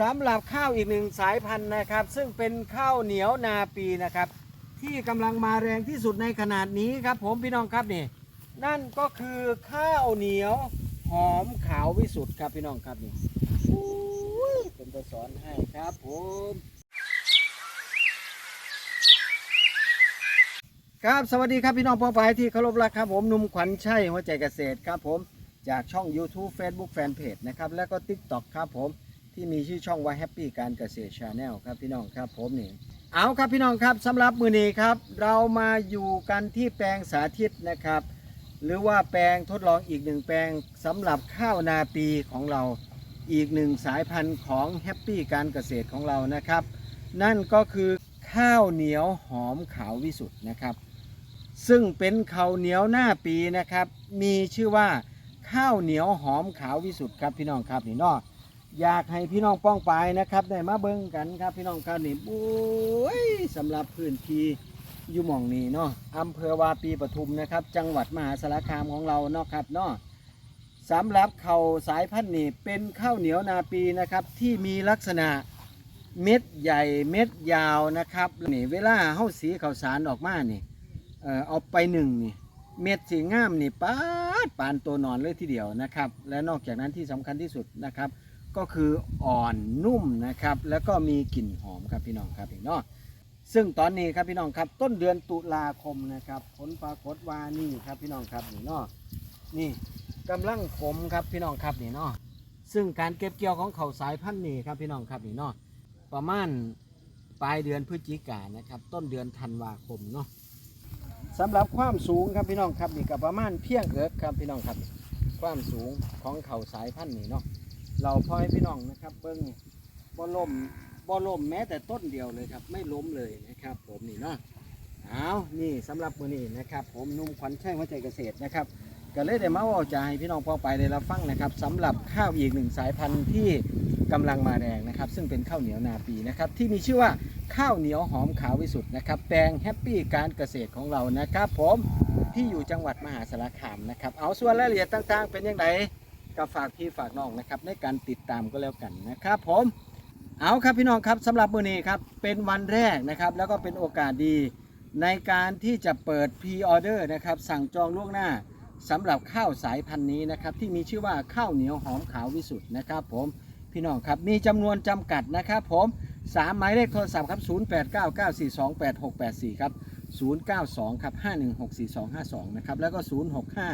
สำหรับข้าวอีกหนึ่งสายพันธุ์นะครับ ซึ่งเป็นข้าวเหนียวนาปีนะครับ ที่กำลังมาแรงที่สุดในขนาดนี้ครับผมพี่น้องครับนี่นั่นก็คือข้าวเหนียวหอมขาววิสุทธ์ครับพี่น้องครับนี่เป็นตัวสอนให้ครับผมครับสวัสดีครับพี่น้องป้อไปายที่เคารพรักครับผมหนุ่มขวัญชัยหัวใจเกษตรครับผมจากช่อง YouTube Facebook Fanpage นะครับแล้วก็ TikTok ครับผม ที่มีชื่อช่องว่า Happy การเกษตร Channel ครับพี่น้องครับผมนี่เอาครับพี่น้องครับสำหรับมือนี้ครับ เรามาอยู่กันที่แปลงสาธิตนะครับ หรือว่าแปลงทดลองอีกหนึ่งแปลงสำหรับข้าวนาปีของเราอีกหนึ่งสายพันธุ์ของแฮปปี้การเกษตรของเรานะครับ นั่นก็คือข้าวเหนียวหอมขาววิสุทธ์นะครับ ซึ่งเป็นข้าวเหนียวหน้าปีนะครับ มีชื่อว่าข้าวเหนียวหอมขาววิสุทธ์ครับพี่น้องครับนี่นาะ อยากให้พี่น้องป้องปายนะครับได้มาเบิ่งกันครับพี่น้องครับนี่โอ้ยสำหรับพื้นที่อยู่หม่องนี้เนาะอำเภอวาปีปทุมนะครับ จังหวัดมหาสารคามของเราเนาะครับเนาะสำหรับข้าวสายพันธุ์นี้เป็นข้าวเหนียวนาปีนะครับ ที่มีลักษณะเม็ดใหญ่เม็ดยาวนะครับนี่เวลาเฮาสีข้าวสารออกมานี่เออเอาไปหนึ่งนี่เม็ดสีงามนี่ปาดปานตัวนอนเลยทีเดียวนะครับ และนอกจากนั้นที่สำคัญที่สุดนะครับ ก็คืออ่อนนุ่มนะครับ แล้วก็มีกลิ่นหอมครับพี่น้องครับพี่น้องซึ่งตอนนี้ครับพี่น้องครับต้นเดือนตุลาคมนะครับ ผลปรากฏว่านี่ครับพี่น้องครับนี่เนาะนี่กำลังขมครับพี่น้องครับนี่เนาะซึ่งการเก็บเกี่ยวของเขาสายพันธุ์นี่ครับพี่น้องครับนี่เนาะประมาณปลายเดือนพฤศจิกายนนะครับ ต้นเดือนธันวาคมเนาะสำหรับความสูงครับพี่น้องครับนี่ก็ประมาณเพียงเอิกครับพี่น้องครับ ความสูงของเขาสายพันธุ์นี่เนาะ เราพอให้พี่น้องนะครับ เบิ้งบ่ล่มบ่ล้มแม้แต่ต้นเดียวเลยครับ ไม่ล้มเลยนะครับ ผมนี่เนาะเอานี่สำหรับมือนี้นะครับ ผมนุ่มขวัญชัยหัวใจเกษตรนะครับก็เลยได้มาเว่าใจะให้พี่น้องพ่อไปได้รับฟังนะครับสำหรับข้าวอีกหนึ่งสายพันธุ์ที่กำลังมาแรงนะครับ ซึ่งเป็นข้าวเหนียวนาปีนะครับ ที่มีชื่อว่าข้าวเหนียวหอมขาววิสุทธ์นะครับแปลงแฮปปี้การเกษตรของเรานะครับ ผมที่อยู่จังหวัดมหาสารคามนะครับ เอาส่วนรายละเอียดต่างๆ เป็นยังไง ก็ฝากพี่ฝากน้องนะครับในการติดตามก็แล้วกันนะครับผมเอาครับพี่น้องครับสำหรับมื้อนี้ครับเป็นวันแรกนะครับแล้วก็เป็นโอกาสดีในการที่จะเปิดพ r ออเดอร์นะครับสั่งจองล่วงหน้าสำหรับข้าวสายพันธุ์นี้นะครับที่มีชื่อว่าข้าวเหนียวหอมขาววิสุทธ์นะครับผมพี่น้องครับมีจำนวนจำกัดนะครับผมสามหมายเลขโทรศัพท์ครับ 0899428684 ครับ 092 ครับ 5164252 นะครับ แล้วก็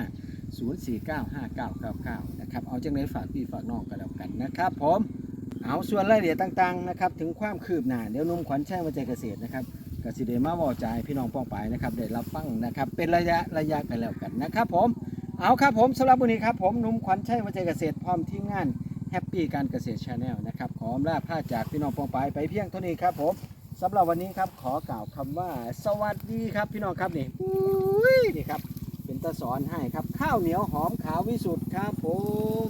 065 0495999นะครับเอาจังเลยฝากพี่ฝากน้องกันแล้วกันนะครับผมเอาส่วนรายละเอียดต่างๆนะครับถึงความคืบหน้าเดี๋ยวนุ่มขวัญแช่มาใจเกษตรนะครับกสิเดมาบอกใจายพี่น้องป้องไปนะครับได้รับฟังนะครับเป็นระยะระยะกันแล้วกันนะครับผมเอาครับผมสำหรับวันนี้ครับผมนุ่มขวัญแชัยมาใจเกษตรพร้อมทีมงานแฮปปี้การเกษตรชาแนลนะครับขออำลาพาจากพี่น้องป้องไปไปเพียงเท่านี้ครับผมสำหรับวันนี้ครับขอกล่าวคำว่า สวัสดีครับพี่น้องครับนี่นี่ครับ ตะสอนให้ครับ ข้าวเหนียวหอมขาววิสุทธ์ครับผม